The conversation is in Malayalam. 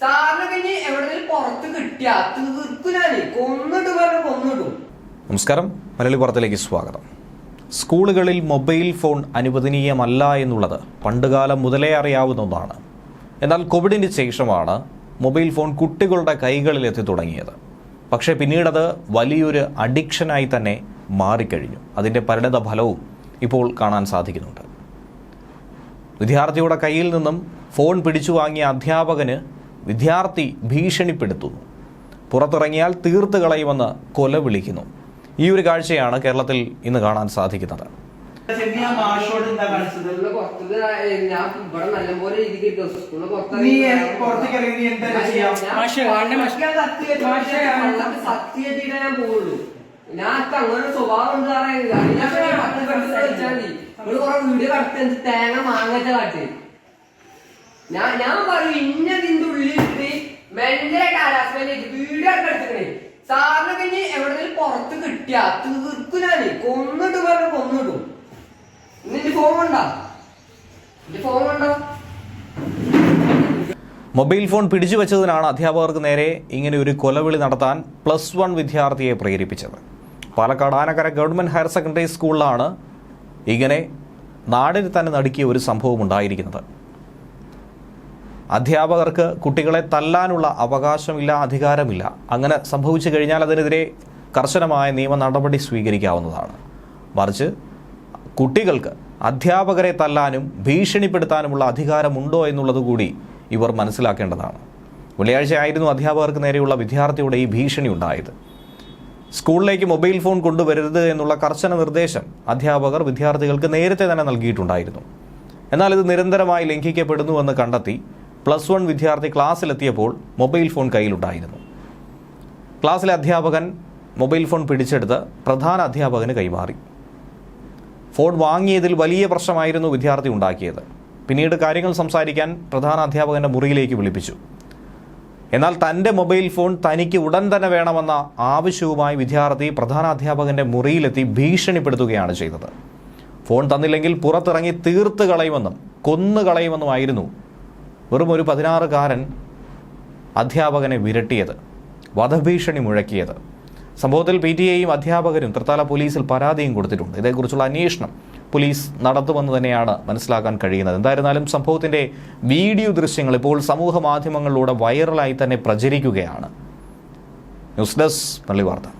സാറിന് പിന്നെ എവിടെങ്കിലും പുറത്ത് കിട്ടിയ? തീർക്കുനാണ് കൊന്നിട്ട് പറഞ്ഞു കൊന്നിടും. നമസ്കാരം. മലയാളി വാർത്തയിലേക്ക് സ്വാഗതം. സ്കൂളുകളിൽ മൊബൈൽ ഫോൺ അനുവദനീയമല്ല എന്നുള്ളത് പണ്ടുകാലം മുതലേ അറിയാവുന്ന ഒന്നാണ് എന്നാൽ കോവിഡിന് ശേഷമാണ് മൊബൈൽ ഫോൺ കുട്ടികളുടെ കൈകളിൽ എത്തി തുടങ്ങിയത്. പക്ഷേ പിന്നീടത് വലിയൊരു അഡിക്ഷനായി തന്നെ മാറിക്കഴിഞ്ഞു. അതിന്റെ പരിണിത ഫലവും ഇപ്പോൾ കാണാൻ സാധിക്കുന്നുണ്ട്. വിദ്യാർത്ഥിയുടെ കയ്യിൽ നിന്നും ഫോൺ പിടിച്ചു വാങ്ങിയ അധ്യാപകന് വിദ്യാർത്ഥി ഭീഷണിപ്പെടുത്തുന്നു. പുറത്തിറങ്ങിയാൽ തീർത്ത് കളയുമെന്ന് കൊല വിളിക്കുന്നു. ഈ ഒരു കാഴ്ചയാണ് കേരളത്തിൽ ഇന്ന് കാണാൻ സാധിക്കുന്നത്. ഞാൻ അങ്ങനെ സ്വഭാവം വീഡിയോ കടത്തി തേങ്ങ മാങ്ങച്ച കാട്ടി ഞാൻ ഞാൻ പറയും ഉള്ളിലിട്ട് മെന്റലായിട്ട് ഹരാസ്മെന്റ് ചെയ്ത് വീഡിയോ ഒക്കെ എടുത്തിക്കണേ സാറിന് പിന്നെ എവിടെന്നെങ്കിലും പുറത്ത് കിട്ടിയ തീർക്കുനാണ് കൊന്നിട്ട് പറഞ്ഞു കൊന്നിടും. നിന്റെ ഫോൺ ഉണ്ടോ? നിന്റെ ഫോൺ ഉണ്ടോ? മൊബൈൽ ഫോൺ പിടിച്ചു വെച്ചതിനാണ് അധ്യാപകർക്ക് നേരെ ഇങ്ങനെ ഒരു കൊലവിളി നടത്താൻ പ്ലസ് വൺ വിദ്യാർത്ഥിയെ പ്രേരിപ്പിച്ചത്. Palakkad Anakkara government higher secondary സ്കൂളിലാണ് ഇങ്ങനെ നാടിന് തന്നെ നടുക്കിയ ഒരു സംഭവം ഉണ്ടായിരിക്കുന്നത്. അധ്യാപകർക്ക് കുട്ടികളെ തല്ലാനുള്ള അവകാശമില്ല അധികാരമില്ല. അങ്ങനെ സംഭവിച്ചു കഴിഞ്ഞാൽ അതിനെതിരെ കർശനമായ നിയമ നടപടി സ്വീകരിക്കാവുന്നതാണ്. മറിച്ച് കുട്ടികൾക്ക് അധ്യാപകരെ തല്ലാനും ഭീഷണിപ്പെടുത്താനുമുള്ള അധികാരമുണ്ടോ എന്നുള്ളത് കൂടി ഇവർ മനസ്സിലാക്കേണ്ടതാണ്. വെള്ളിയാഴ്ചയായിരുന്നു അധ്യാപകർക്ക് നേരെയുള്ള വിദ്യാർത്ഥിയുടെ ഈ ഭീഷണി ഉണ്ടായത്. സ്കൂളിലേക്ക് മൊബൈൽ ഫോൺ കൊണ്ടുവരരുത് എന്നുള്ള കർശന നിർദ്ദേശം അധ്യാപകർ വിദ്യാർത്ഥികൾക്ക് നേരത്തെ തന്നെ നൽകിയിട്ടുണ്ടായിരുന്നു. എന്നാൽ ഇത് നിരന്തരമായി ലംഘിക്കപ്പെടുന്നുവെന്ന് കണ്ടെത്തി പ്ലസ് വൺ വിദ്യാർത്ഥി ക്ലാസ്സിലെത്തിയപ്പോൾ മൊബൈൽ ഫോൺ കയ്യിലുണ്ടായിരുന്നു. ക്ലാസ്സിലെ അധ്യാപകൻ മൊബൈൽ ഫോൺ പിടിച്ചെടുത്ത് പ്രധാന അധ്യാപകന് കൈമാറി. ഫോൺ വാങ്ങിയതിൽ വലിയ പ്രശ്നമായിരുന്നു വിദ്യാർത്ഥി ഉണ്ടാക്കിയത്. പിന്നീട് കാര്യങ്ങൾ സംസാരിക്കാൻ പ്രധാന അധ്യാപകന്റെ മുറിയിലേക്ക് വിളിപ്പിച്ചു. എന്നാൽ തന്റെ മൊബൈൽ ഫോൺ തനിക്ക് ഉടൻ തന്നെ വേണമെന്ന ആവശ്യവുമായി വിദ്യാർത്ഥി പ്രധാനാധ്യാപകന്റെ മുറിയിലെത്തി ഭീഷണിപ്പെടുത്തുകയാണ് ചെയ്തത്. ഫോൺ തന്നില്ലെങ്കിൽ പുറത്തിറങ്ങി തീർത്ത് കളയുമെന്നും കൊന്നു കളയുമെന്നുമായിരുന്നു വെറും ഒരു പതിനാറുകാരൻ അധ്യാപകനെ വിരട്ടിയത് വധഭീഷണി മുഴക്കിയത്. സംഭവത്തിൽ പി ടി എയും അധ്യാപകരും തൃത്താല പോലീസിൽ പരാതിയും കൊടുത്തിട്ടുണ്ട്. ഇതേക്കുറിച്ചുള്ള അന്വേഷണം പോലീസ് നടത്തുമെന്ന് തന്നെയാണ് മനസ്സിലാക്കാൻ കഴിയുന്നത്. എന്തായിരുന്നാലും സംഭവത്തിന്റെ വീഡിയോ ദൃശ്യങ്ങൾ ഇപ്പോൾ സമൂഹ മാധ്യമങ്ങളിലൂടെ വൈറലായി തന്നെ പ്രചരിക്കുകയാണ്. ന്യൂസ് ഡെസ്ക് പള്ളി വാർത്ത.